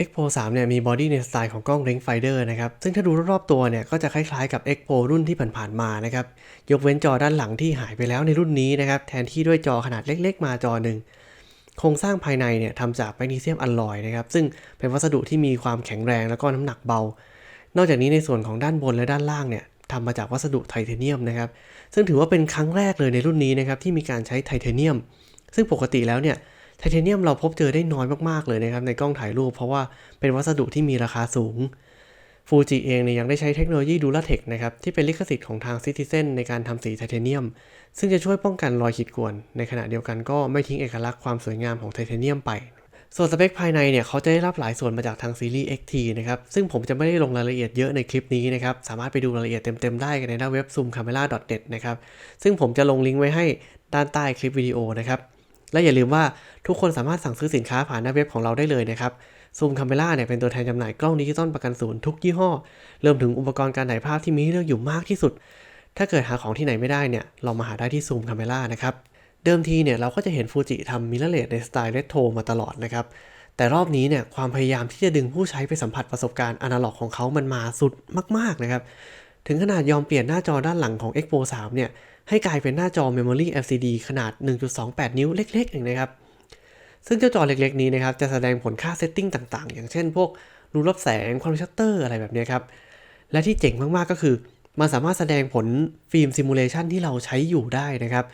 Expo 3เนี่ยมีบอดี้ในสไตล์ของกล้อง Rangefinder นะครับ ซึ่งถ้าดูรอบๆตัวเนี่ยก็จะคล้ายๆกับ Expo รุ่นที่ผ่านๆมานะครับ ยกเว้นจอด้านหลังที่หายไปแล้วในรุ่นนี้นะครับ แทนที่ด้วยจอขนาดเล็กๆ มาจอหนึ่งโครงสร้างภายในเนี่ยทำจากแมกนีเซียมอลลอยนะครับ ซึ่งเป็นวัสดุที่มีความแข็งแรงแล้วก็น้ำหนักเบา นอกจากนี้ในส่วนของด้านบนและด้านล่างเนี่ยทำมาจากวัสดุไทเทเนียมนะครับ ซึ่งถือว่าเป็นครั้งแรกเลยในรุ่นนี้นะครับที่มีการใช้ไทเทเนียม ซึ่งปกติแล้วเนี่ย ไทเทเนียมเราพบเจอได้น้อยมากๆเลยนะครับในกล้องถ่ายรูป เพราะว่าเป็นวัสดุที่มีราคาสูงฟูจิเองเนี่ยยังได้ใช้เทคโนโลยีดูลาเทคนะครับที่เป็นลิขสิทธิ์ของทางซิติเซนในการทำสีไทเทเนียม ซึ่งจะช่วยป้องกันรอยขีดข่วน ในขณะเดียวกันก็ไม่ทิ้งเอกลักษณ์ความสวยงามของไทเทเนียมไป ส่วนสเปคภายในเนี่ยเขาจะได้รับหลายส่วนมาจากทางซีรีส์ XT นะครับซึ่งผมจะไม่ได้ลงรายละเอียดเยอะในคลิปนี้นะครับสามารถไปดูรายละเอียดเต็มๆได้กันในหน้าเว็บ zoomcamera.net นะครับซึ่งผมจะลงลิงก์ไว้ให้ด้านใต้คลิปวิดีโอนะครับ และอย่าลืมว่าทุกคนสามารถสั่งซื้อสินค้าผ่านหน้าเว็บของเราได้เลยนะครับ Zoom Camera เนี่ยเป็นตัวแทนจำหน่ายกล้องดิจิตอลประกันศูนย์ทุกยี่ห้อเรวมถึงอุปกรณ์การถ่ายภาพที่มีให้เลือกอยู่มากที่สุด ถ้าเกิดหาของที่ไหนไม่ได้เนี่ยลองมาหาได้ที่ Zoom Camera นะครับเดิมทีเนี่ยเราก็จะเห็นฟูจิทำมิเรเลสในสไตล์เรโทรมาตลอดนะครับแต่รอบนี้เนี่ยความพยายามที่จะดึงผู้ใช้ไปสัมผัสประสบการณ์อนาล็อกของเขามันมาสุดมากๆนะครับ ถึงขนาดยอมเปลี่ยนหน้าจอด้านหลังของ Expo 3 เนี่ย ให้กลายเป็นหน้าจอ Memory LCD ขนาด 1.28 นิ้วเล็กๆเองนะครับ ซึ่งเจ้าจอเล็กๆ นี้นะครับ จะแสดงผลค่าเซตติ้งต่างๆ อย่างเช่นพวกรูรับแสงความชัตเตอร์อะไรแบบนี้ครับ และที่เจ๋งมากๆก็คือ มันสามารถแสดงผลฟิล์มซิมูเลชันที่เราใช้อยู่ได้นะครับ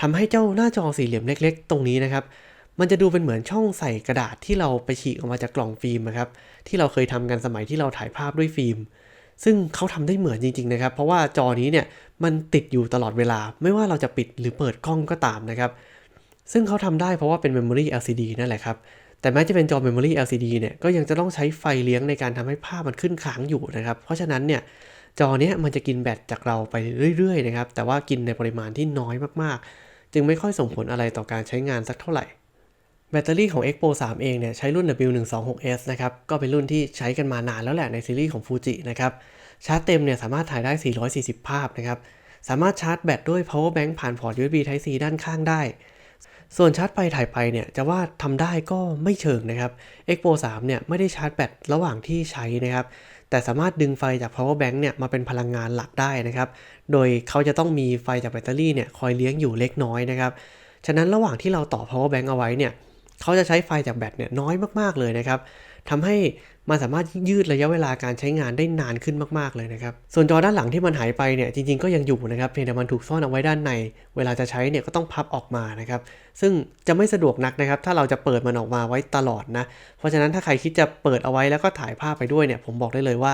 ทำให้เจ้าหน้าจอสี่เหลี่ยมเล็ก ๆ ตรงนี้นะครับมันจะดูเป็นเหมือนช่องใส่กระดาษที่เราไปฉีกออกมาจากกล่องฟิล์มนะครับที่เราเคยทำกันสมัยที่เราถ่ายภาพด้วยฟิล์ม ซึ่งเขาทำได้เหมือนจริงๆนะครับ เพราะว่าจอนี้เนี่ยมันติดอยู่ตลอดเวลา ไม่ว่าเราจะปิดหรือเปิดกล้องก็ตามนะครับ ซึ่งเขาทำได้เพราะว่าเป็น Memory LCD นั่นแหละครับ แต่แม้จะเป็นจอ Memory LCD เนี่ยก็ยังจะต้องใช้ไฟเลี้ยงในการทำให้ภาพมันขึ้นค้างอยู่นะครับ เพราะฉะนั้นเนี่ยจอเนี้ยมันจะกินแบตจากเราไปเรื่อยๆนะครับ แต่ว่ากินในปริมาณที่น้อยมากๆ จึงไม่ค่อยส่งผลอะไรต่อการใช้งานสักเท่าไหร่ แบตเตอรี่ของ Expo 3 เองเนี่ยใช้รุ่น W126S นะครับ ก็เป็นรุ่นที่ใช้กันมานานแล้วแหละในซีรีส์ของ Fuji นะครับ ชาร์จเต็มเนี่ยสามารถถ่ายได้ 440 ภาพนะครับ สามารถชาร์จแบตด้วย power bank ผ่านพอร์ต USB Type C ด้านข้างได้ ส่วนชาร์จไปถ่ายไปเนี่ยจะว่าทำได้ก็ไม่เชิงนะครับ Expo 3 เนี่ยไม่ได้ชาร์จแบตระหว่างที่ใช้นะครับ แต่สามารถดึงไฟจาก power bank เนี่ยมาเป็นพลังงานหลักได้นะครับ โดยเขาจะต้องมีไฟจากแบตเตอรี่เนี่ยคอยเลี้ยงอยู่เล็กน้อยนะครับ ฉะนั้นระหว่างที่เราต่อ power bank เอาไว้เนี่ย เขาจะใช้ไฟจากแบตเนี่ยน้อยมากๆเลยนะครับทำให้มันสามารถยืดระยะเวลาการใช้งานได้นานขึ้นมากๆเลยนะครับ ส่วนจอด้านหลังที่มันหายไปเนี่ยจริงๆก็ยังอยู่นะครับเพียงแต่มันถูกซ่อนเอาไว้ด้านใน เวลาจะใช้เนี่ยก็ต้องพับออกมานะครับ ซึ่งจะไม่สะดวกนักนะครับ ถ้าเราจะเปิดมันออกมาไว้ตลอดนะ เพราะฉะนั้นถ้าใครคิดจะเปิดเอาไว้แล้วก็ถ่ายภาพไปด้วยเนี่ยผมบอกได้เลยว่า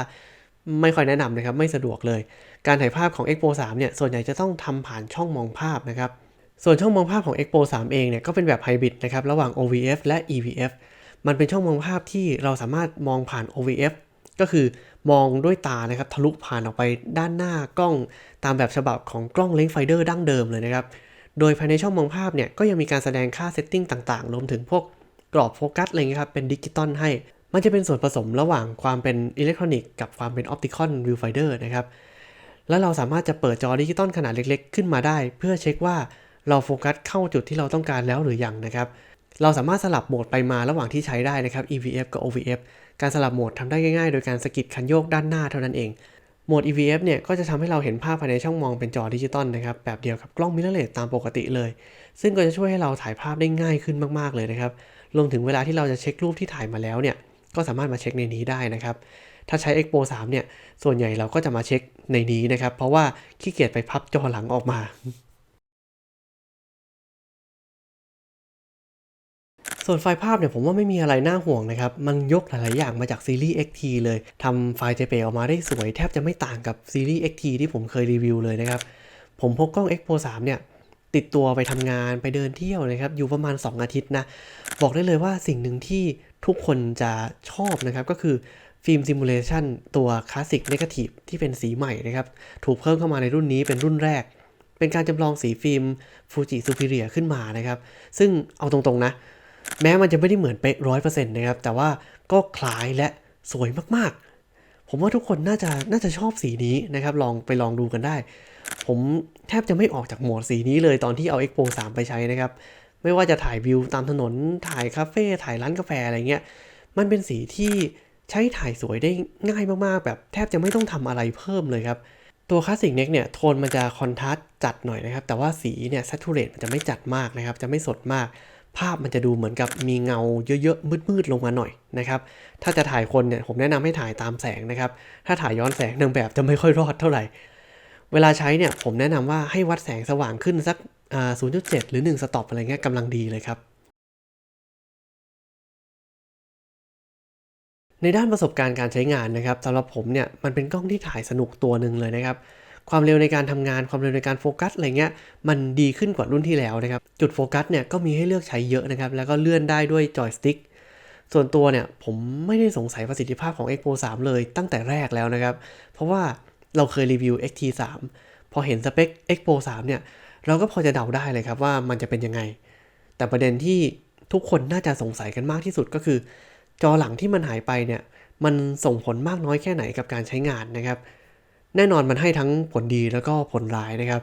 ไม่ค่อยแนะนำนะครับไม่สะดวกเลย การถ่ายภาพของ Expo 3เนี่ยส่วนใหญ่จะต้องทำผ่านช่องมองภาพนะครับ ส่วนช่องมองภาพของ Expo 3 เองเนี่ยก็เป็นแบบไฮบริดนะครับระหว่าง OVF และ EVF มันเป็นช่องมองภาพที่เราสามารถมองผ่าน OVF ก็คือมองด้วยตานะครับทะลุผ่านออกไปด้านหน้ากล้องตามแบบฉบับของกล้องเลนส์ไฟเดอร์ดั้งเดิมเลยนะครับ โดยภายในช่องมองภาพเนี่ยก็ยังมีการแสดงค่าเซตติ้งต่างๆ รวมถึงพวกกรอบโฟกัสอะไรเงี้ยครับเป็นดิจิตอลให้ มันจะเป็นส่วนผสมระหว่างความเป็นอิเล็กทรอนิกส์กับความเป็นออปติคอลวิวไฟเดอร์นะครับ แล้วเราสามารถจะเปิดจอดิจิตอลขนาดเล็กๆ ขึ้นมาได้ เพื่อเช็คว่า เราโฟกัสเข้าจุดที่เราต้องการแล้วหรือยังนะครับ เราสามารถสลับโหมดไปมาระหว่างที่ใช้ได้นะครับ EVF กับ OVF การสลับโหมดทำได้ง่ายๆ โดยการสกิดคันโยกด้านหน้าเท่านั้นเอง โหมด EVF เนี่ยก็จะทำให้เราเห็นภาพภายในช่องมองเป็นจอดิจิตอลนะครับแบบเดียวกับกล้องมิเรอร์เลสตามปกติเลย ซึ่งก็จะช่วยให้เราถ่ายภาพได้ง่ายขึ้นมากๆเลยนะครับ รวมถึงเวลาที่เราจะเช็ครูปที่ถ่ายมาแล้วเนี่ย ก็สามารถมาเช็คในนี้ได้นะครับถ้าใช้ Expo 3 เนี่ย ส่วนใหญ่เราก็จะมาเช็คในนี้นะครับ เพราะว่าขี้เกียจไปพับจอหลังออกมา ส่วนไฟล์ภาพเนี่ยผมว่าไม่มีอะไรน่าห่วงนะครับ มันยกหลาย ๆ อย่างมาจากซีรีส์ XT เลยทำไฟล์ JPEG ออกมาได้สวยแทบจะไม่ต่างกับซีรีส์ XT ที่ผมเคยรีวิวเลยนะครับ ผมพกกล้อง X Pro 3 เนี่ยติดตัวไปทำงานไปเดินเที่ยวนะครับ อยู่ประมาณ 2 อาทิตย์นะ บอกได้เลยว่าสิ่งหนึ่งที่ทุกคนจะชอบนะครับก็คือฟิล์มซิมูเลชันตัวคลาสสิกเนกาทีฟที่เป็นสีใหม่นะครับ ถูกเพิ่มเข้ามาในรุ่นนี้เป็นรุ่นแรก เป็นการจำลองสีฟิล์มฟูจิซูพิเรียขึ้นมานะครับ ซึ่งเอาตรง ๆ นะ แม้มันจะไม่ได้เหมือนเป๊ะร้อยเปอร์เซ็นต์นะครับ แต่ว่าก็คล้ายและสวยมากๆ ผมว่าทุกคนน่าจะน่าจะชอบสีนี้นะครับ ลองไปลองดูกันได้ ผมแทบจะไม่ออกจากโหมดสีนี้เลยตอนที่เอา Expo 3 ไปใช้นะครับ ไม่ว่าจะถ่ายวิวตามถนน ถ่ายคาเฟ่ถ่ายร้านกาแฟอะไรเงี้ย มันเป็นสีที่ใช้ถ่ายสวยได้ง่ายมากๆ แบบแทบจะไม่ต้องทำอะไรเพิ่มเลยครับตัวคลาสสิกเน็กเนี่ยโทนมันจะคอนทราสต์จัดหน่อยนะครับ แต่ว่าสีเนี่ยซัตูเรตมันจะไม่จัดมากนะครับ จะไม่สดมาก ภาพมันจะดูเหมือนกับมีเงาเยอะๆมืดๆลงมาหน่อยนะครับ ถ้าจะถ่ายคนเนี่ยผมแนะนำให้ถ่ายตามแสงนะครับ ถ้าถ่ายย้อนแสงนางแบบจะไม่ค่อยรอดเท่าไหร่ เวลาใช้เนี่ยผมแนะนำว่าให้วัดแสงสว่างขึ้นสัก 0.7 หรือ 1 สต็อปอะไรเงี้ยกำลังดีเลยครับ ในด้านประสบการณ์การใช้งานนะครับสำหรับผมเนี่ยมันเป็นกล้องที่ถ่ายสนุกตัวหนึ่งเลยนะครับ ความเร็วในการทำงานความเร็วในการโฟกัสอะไรเงี้ยมันดีขึ้นกว่ารุ่นที่แล้วนะครับ จุดโฟกัสเนี่ยก็มีให้เลือกใช้เยอะนะครับ แล้วก็เลื่อนได้ด้วยจอยสติ๊กส่วนตัวเนี่ยผมไม่ได้สงสัยประสิทธิภาพของ Expo 3 เลยตั้งแต่แรกแล้วนะครับ เพราะว่าเราเคยรีวิว XT3 พอเห็นสเปค Expo 3เนี่ยเราก็พอจะเดาได้เลยครับว่ามันจะเป็นยังไง แต่ประเด็นที่ทุกคนน่าจะสงสัยกันมากที่สุดก็คือ จอหลังที่มันหายไปเนี่ยมันส่งผลมากน้อยแค่ไหนกับการใช้งานนะครับ แน่นอนมันให้ทั้งผลดีแล้วก็ผลร้ายนะครับ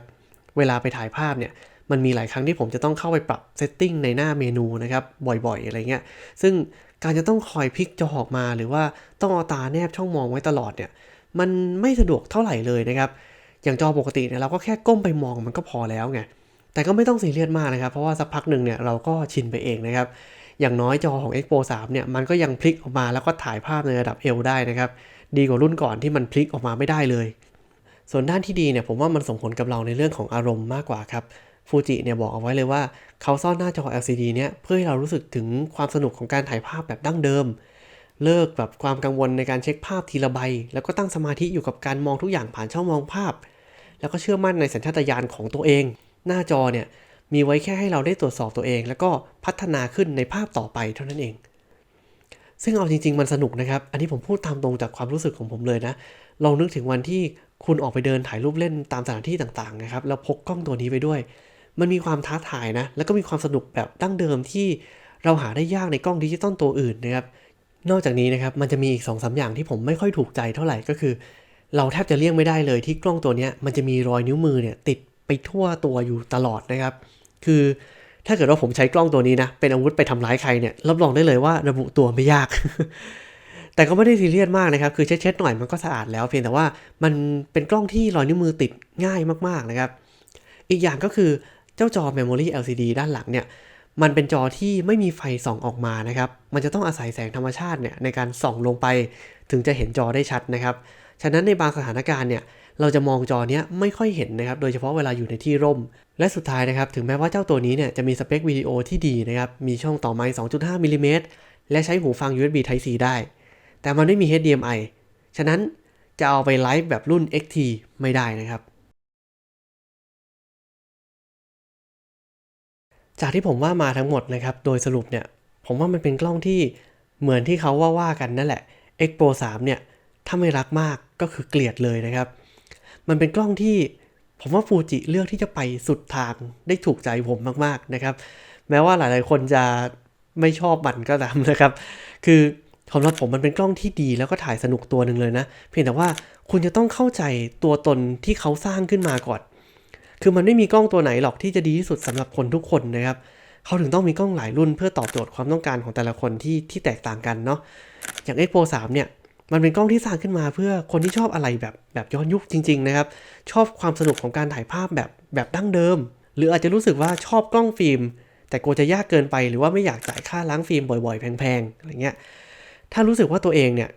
เวลาไปถ่ายภาพเนี่ยมันมีหลายครั้งที่ผมจะต้องเข้าไปปรับเซตติ้งในหน้าเมนูนะครับบ่อยๆ อะไรเงี้ย ซึ่งการจะต้องคอยพลิกจอออกมาหรือว่าต้องเอาตาแนบช่องมองไว้ตลอดเนี่ยมันไม่สะดวกเท่าไหร่เลยนะครับ อย่างจอปกติเนี่ยเราก็แค่ก้มไปมองมันก็พอแล้วไง แต่ก็ไม่ต้องซีเรียสมากนะครับ เพราะว่าสักพักหนึ่งเนี่ยเราก็ชินไปเองนะครับ อย่างน้อยจอของ Expo 3เนี่ยมันก็ยังพลิกออกมาแล้วก็ถ่ายภาพในระดับ L ได้นะครับ ดีกว่ารุ่นก่อนที่มันพลิกออกมาไม่ได้เลย ส่วนด้านที่ดีเนี่ยผมว่ามันส่งผลกับเราในเรื่องของอารมณ์มากกว่าครับฟูจิเนี่ยบอกเอาไว้เลยว่าเขาซ่อนหน้าจอ LCD เนี่ยเพื่อให้เรารู้สึกถึงความสนุกของการถ่ายภาพแบบดั้งเดิม เลิกแบบความกังวลในการเช็คภาพทีละใบ แล้วก็ตั้งสมาธิอยู่กับการมองทุกอย่างผ่านช่องมองภาพ แล้วก็เชื่อมั่นในสัญชาตญาณของตัวเอง หน้าจอเนี่ยมีไว้แค่ให้เราได้ตรวจสอบตัวเอง แล้วก็พัฒนาขึ้นในภาพต่อไปเท่านั้นเอง ซึ่งเอาจริง ๆ มันสนุกนะครับ อันนี้ผมพูดตามตรงจากความรู้สึกของผมเลยนะ ลองนึกถึงวันที่คุณออกไปเดินถ่ายรูปเล่นตามสถานที่ต่างๆนะครับ แล้วพกกล้องตัวนี้ไปด้วย มันมีความท้าทายนะ แล้วก็มีความสนุกแบบดั้งเดิมที่เราหาได้ยากในกล้องดิจิตอลตัวอื่นนะครับ นอกจากนี้นะครับ มันจะมีอีก2อสอย่างที่ผมไม่ค่อยถูกใจเท่าไหร่ก็คือ เราแทบจะเลี่ยงไม่ได้เลยที่กล้องตัวนี้มันจะมีรอยนิ้วมือเนี่ยติดไปทั่วตัวอยู่ตลอดนะครับ คือ ถ้าเกิดว่าผมใช้กล้องตัวนี้นะ เป็นอาวุธไปทำร้ายใครเนี่ย รับรองได้เลยว่าระบุตัวไม่ยาก แต่ก็ไม่ได้ซีเรียสมากนะครับ คือเช็ดๆหน่อยมันก็สะอาดแล้ว เพียงแต่ว่ามันเป็นกล้องที่รอยนิ้วมือติดง่ายมากๆนะครับ อีกอย่างก็คือเจ้าจอ Memory LCD ด้านหลังเนี่ย มันเป็นจอที่ไม่มีไฟส่องออกมานะครับ มันจะต้องอาศัยแสงธรรมชาติเนี่ยในการส่องลงไป ถึงจะเห็นจอได้ชัดนะครับ ฉะนั้นในบางสถานการณ์เนี่ย เราจะมองจอเนี้ยไม่ค่อยเห็นนะครับ โดยเฉพาะเวลาอยู่ในที่ร่ม และสุดท้ายนะครับ ถึงแม้ว่าเจ้าตัวนี้เนี่ยจะมีสเปควิดีโอที่ดีนะครับ มีช่องต่อไมค์2.5มิลลิเมตรและใช้หูฟัง USB Type C ได้ แต่มันไม่มี HDMI ฉะนั้นจะเอาไปไลฟ์แบบรุ่น XT ไม่ได้นะครับ จากที่ผมว่ามาทั้งหมดนะครับ โดยสรุปเนี่ย ผมว่ามันเป็นกล้องที่เหมือนที่เขาว่าว่ากันนั่นแหละ Expo 3 เนี่ย ถ้าไม่รักมากก็คือเกลียดเลยนะครับ มันเป็นกล้องที่ผมว่าฟูจิเลือกที่จะไปสุดทางได้ถูกใจผมมากๆนะครับ แม้ว่าหลายๆคนจะไม่ชอบมันก็ตามนะครับ คือสำหรับผมมันเป็นกล้องที่ดีแล้วก็ถ่ายสนุกตัวหนึ่งเลยนะ เพียงแต่ว่าคุณจะต้องเข้าใจตัวตนที่เขาสร้างขึ้นมาก่อน คือมันไม่มีกล้องตัวไหนหรอกที่จะดีที่สุดสำหรับคนทุกคนนะครับ เขาถึงต้องมีกล้องหลายรุ่นเพื่อตอบโจทย์ความต้องการของแต่ละคนที่ที่แตกต่างกันเนาะ อย่าง X Pro 3เนี่ย มันเป็นกล้องที่สร้างขึ้นมาเพื่อคนที่ชอบอะไรแบบแบบย้อนยุคจริง ๆ นะครับ ชอบความสนุกของการถ่ายภาพแบบแบบดั้งเดิม หรืออาจจะรู้สึกว่าชอบกล้องฟิล์ม แต่กลัวจะยากเกินไป หรือว่าไม่อยากจ่ายค่าล้างฟิล์มบ่อยๆ แพงๆอะไรเงี้ยถ้ารู้สึกว่าตัวเองเนี่ย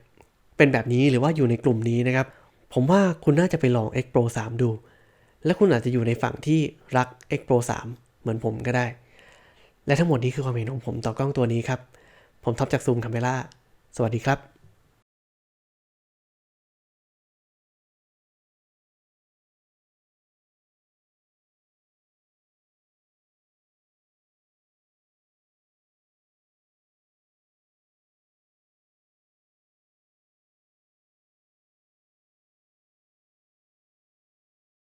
เป็นแบบนี้หรือว่าอยู่ในกลุ่มนี้นะครับ ผมว่าคุณน่าจะไปลอง X Pro 3 ดู และคุณอาจจะอยู่ในฝั่งที่รัก X Pro 3 เหมือนผมก็ได้ และทั้งหมดนี้คือความเห็นของผมต่อกล้องตัวนี้ครับ ผมท็อปจากซูมคาเมล่าสวัสดีครับ